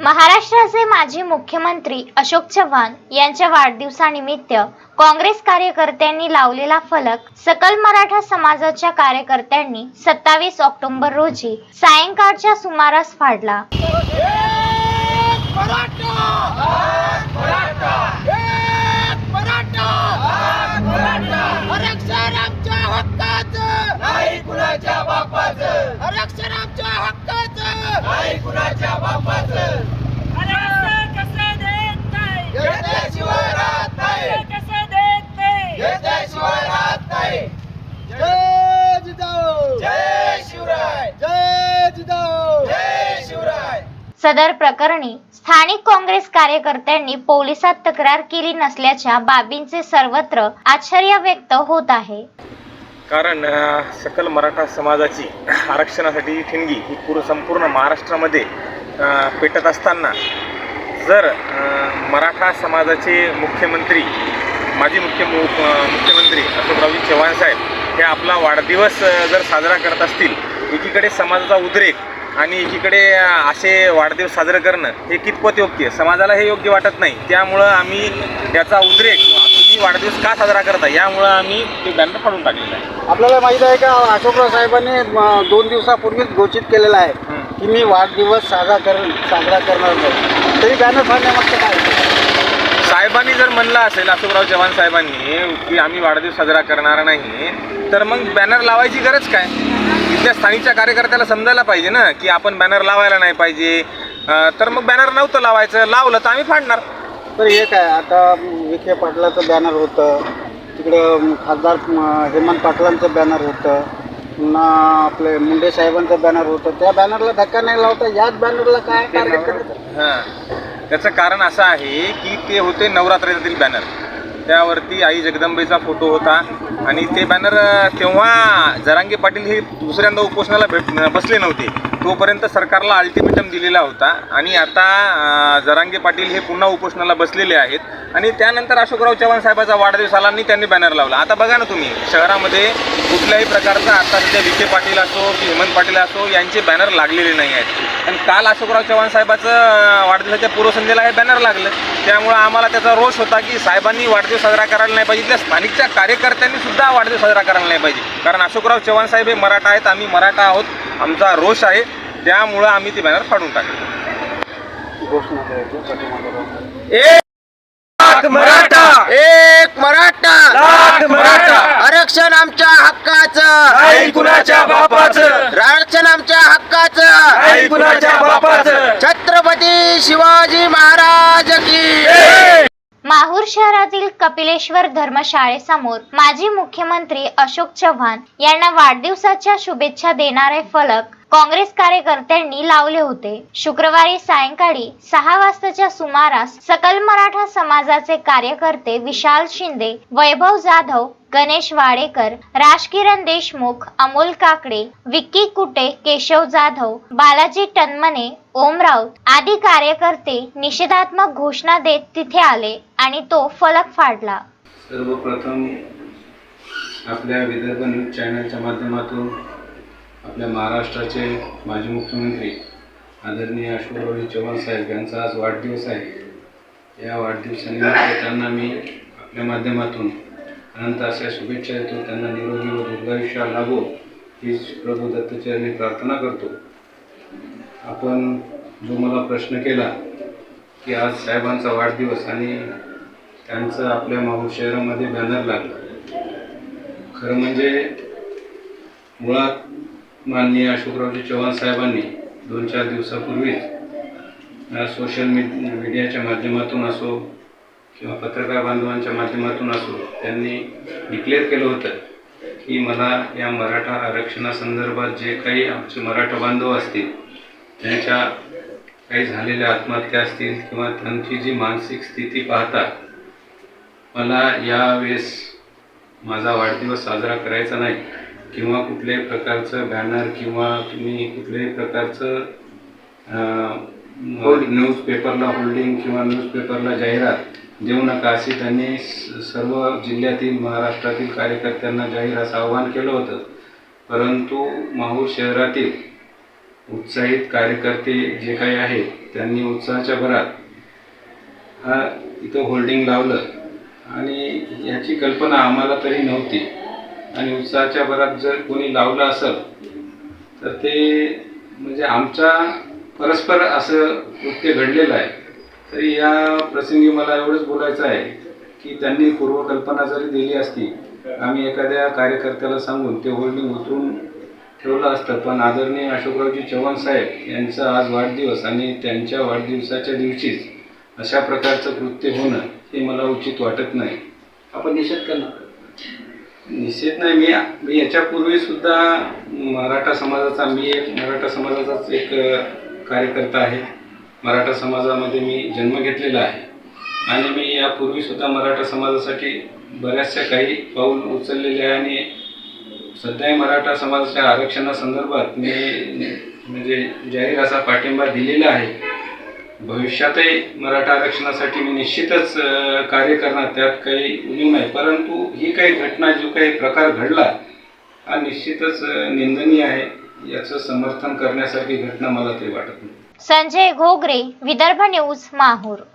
महाराष्ट्राचे माजी मुख्यमंत्री अशोक चव्हाण यांच्या वाढदिवसानिमित्त काँग्रेस कार्यकर्त्यांनी लावलेला फलक सकल मराठा समाजाच्या कार्यकर्त्यांनी सत्तावीस ऑक्टोबर रोजी सायंकाळच्या सुमारास फाडला. नाही कुणाच्या बापाचं? घेतल्याशिवाय राहत नाही. घेतल्याशिवाय राहत नाही. जय जिजाऊ. जय शिवराय. जय जिजाऊ. जय शिवराय. सदर प्रकरणी स्थानिक काँग्रेस कार्यकर्त्यांनी पोलिसात तक्रार केली नसल्याच्या बाबींचे सर्वत्र आश्चर्य व्यक्त होत आहे. कारण सकल मराठा समाजाची आरक्षणासाठी ठिणगी ही पूर्ण संपूर्ण महाराष्ट्रामध्ये पेटत असताना जर मराठा समाजाचे मुख्यमंत्री माजी मुख्य मु मुख्यमंत्री अशोकरावजी चव्हाण साहेब हे आपला वाढदिवस जर साजरा करत असतील एकीकडे समाजाचा उद्रेक आणि एकीकडे असे वाढदिवस साजरे करणं हे कितपत योग्य? समाजाला हे योग्य वाटत नाही. त्यामुळं आम्ही त्याचा उद्रेक तुम्ही वाढदिवस का साजरा करता यामुळं आम्ही ते बॅनर फाडून टाकलेलं आहे. आपल्याला माहीत आहे का अशोकराव साहेबांनी म, दोन दिवसापूर्वीच घोषित केलेलं आहे हं. की मी वाढदिवस साजरा कर साजरा करणार नाही. तरी बॅनर फाडण्यामागचं काय साहेबांनी जर म्हणलं असेल अशोकराव चव्हाण साहेबांनी की आम्ही वाढदिवस साजरा करणार नाही तर मग बॅनर लावायची गरज काय? इथल्या स्थानिकच्या कार्यकर्त्याला समजायला पाहिजे ना की आपण बॅनर लावायला नाही पाहिजे. अं, तर मग बॅनर नव्हतं लावायचं लावलं तर आम्ही फाडणार. तर हे काय आता विखे पाटलाचं बॅनर होतं. तिकडं खासदार हेमंत पाटलांचं बॅनर होतं. पुन्हा आपले मुंडे साहेबांचं बॅनर होतं. त्या बॅनरला धक्का नाही लावता याच बॅनरला काय टार्गेट करायचं हां. त्याचं कारण असं आहे की ते होते नवरात्रातील बॅनर त्यावरती आई जगदंबेचा फोटो होता. आणि ते बॅनर तेव्हा जरांगे पाटील हे दुसऱ्यांदा उपोषणाला भेट बसले नव्हते. तोपर्यंत सरकारला अल्टिमेटम दिलेला होता. आणि आता जरांगे पाटील हे पुन्हा उपोषणाला बसलेले आहेत. आणि त्यानंतर अशोकराव चव्हाण साहेबाचा वाढदिवस आला आणि त्यांनी बॅनर लावला. आता बघा ना तुम्ही शहरामध्ये कुठल्याही प्रकारचा आता सध्या विखे पाटील असो की हेमंत पाटील असो यांचे बॅनर लागलेले नाही आहेत. आणि काल अशोकराव चव्हाण साहेबाचं वाढदिवसाच्या पूर्वसंध्येला हे बॅनर लागलं. त्यामुळं आम्हाला त्याचा रोष होता की साहेबांनी वाढदिवस साजरा करायला नाही पाहिजे. इथल्या स्थानिकच्या कार्यकर्त्यांनी सुद्धा वाढदिवस साजरा करायला नाही पाहिजे. कारण अशोकराव चव्हाण साहेब हे मराठा आहेत आम्ही मराठा आहोत आमचा रोष आहे. त्यामुळं आम्ही ते बॅनर फाडून टाकले. छत्रपती शिवाजी महाराज की माहूर शहरातील कपिलेश्वर धर्मशाळेसमोर माजी मुख्यमंत्री अशोक चव्हाण यांना वाढदिवसाच्या शुभेच्छा देणारे फलक काँग्रेस कार्यकर्त्यांनी लावले होते. शुक्रवारी सायंकाळी सहा वाजताच्या सुमारास सकल मराठा समाजाचे कार्यकर्ते विशाल शिंदे वैभव जाधव गणेश वाडेकर राजकिरण देशमुख अमोल काकडे विक्की कुटे केशव जाधव बालाजी टनमने ओम राऊत आदी कार्यकर्ते निषेधात्मक घोषणा देत तिथे आले आणि तो फलक फाडला. सर्वप्रथम आपल्या विदर्भ न्यूज चॅनलच्या माध्यमातून आपल्या महाराष्ट्राचे माजी मुख्यमंत्री आदरणीय अशोकरावजी चव्हाण साहेब यांचा आज वाढदिवस आहे. या वाढदिवसानिमित्त त्यांना मी आपल्या माध्यमातून अनंत अशा शुभेच्छा देतो. त्यांना निरोगी व दीर्घायुष्य लाभो. ही प्रभू दत्तचरणी प्रार्थना करतो. आपण जो मला प्रश्न केला की आज साहेबांचा वाढदिवस आणि त्यांचं आपल्या माहूर शहरामध्ये बॅनर लागलं. खरं म्हणजे मुळात माननीय अशोकरावजी चव्हाण साहेबांनी दोन चार दिवसापूर्वीच सोशल मीड मीडियाच्या माध्यमातून असो किंवा पत्रकार बांधवांच्या माध्यमातून असो त्यांनी डिक्लेअर केलं होतं की मला या मराठा आरक्षणासंदर्भात जे काही आमचे मराठा बांधव असतील त्यांच्या काही झालेल्या आत्महत्या असतील किंवा त्यांची जी मानसिक स्थिती पाहता मला यावेळेस माझा वाढदिवस साजरा करायचा नाही किंवा कुठल्याही प्रकारचं बॅनर किंवा तुम्ही कुठल्याही प्रकारचं न्यूजपेपरला होल्डिंग किंवा न्यूजपेपरला जाहिरात देऊ नका असे त्यांनी स- सर्व जिल्ह्यातील महाराष्ट्रातील कार्यकर्त्यांना जाहीर असं आवाहन केलं होतं. परंतु माहूर शहरातील उत्साहित कार्यकर्ते जे काही आहेत त्यांनी उत्साहाच्या भरात हा इथं होल्डिंग लावलं. आणि याची कल्पना आम्हाला तरी नव्हती. आणि उत्साहाच्या भरात जर कोणी लावलं असेल तर ते म्हणजे आमच्या परस्पर असं कृत्य घडलेलं आहे. तरी या प्रसंगी मला एवढंच बोलायचं आहे की त्यांनी पूर्वकल्पना जरी दिली असती आम्ही एखाद्या कार्यकर्त्याला सांगून ते होल्डिंग उतरून ठेवलं असतं. पण आदरणीय अशोकरावजी चव्हाण साहेब यांचा आज वाढदिवस आणि त्यांच्या वाढदिवसाच्या दिवशीच अशा प्रकारचं कृत्य होणं हे मला उचित वाटत नाही. आपण निषेध करणार? निश्चित नाही. मी मी याच्यापूर्वी सुद्धा मराठा समाजाचा मी एक मराठा समाजाचाच एक कार्यकर्ता आहे. मराठा समाजामध्ये मी जन्म घेतलेला आहे. आणि मी यापूर्वीसुद्धा मराठा समाजासाठी बऱ्याचशा काही पाऊल उचललेले आहे आणि सध्याही मराठा समाजाच्या आरक्षणासंदर्भात मी म्हणजे जाहीर असा पाठिंबा दिलेला आहे. भविष्यातही मराठा आरक्षणासाठी मी निश्चितच कार्य करणार त्यात काही उणीव नाही. परंतु ही काही घटना जो काही प्रकार घडला हा निश्चितच निंदनीय आहे. याचं समर्थन करण्यासारखी घटना मला तरी वाटत नाही. संजय घोगरे विदर्भ न्यूज माहूर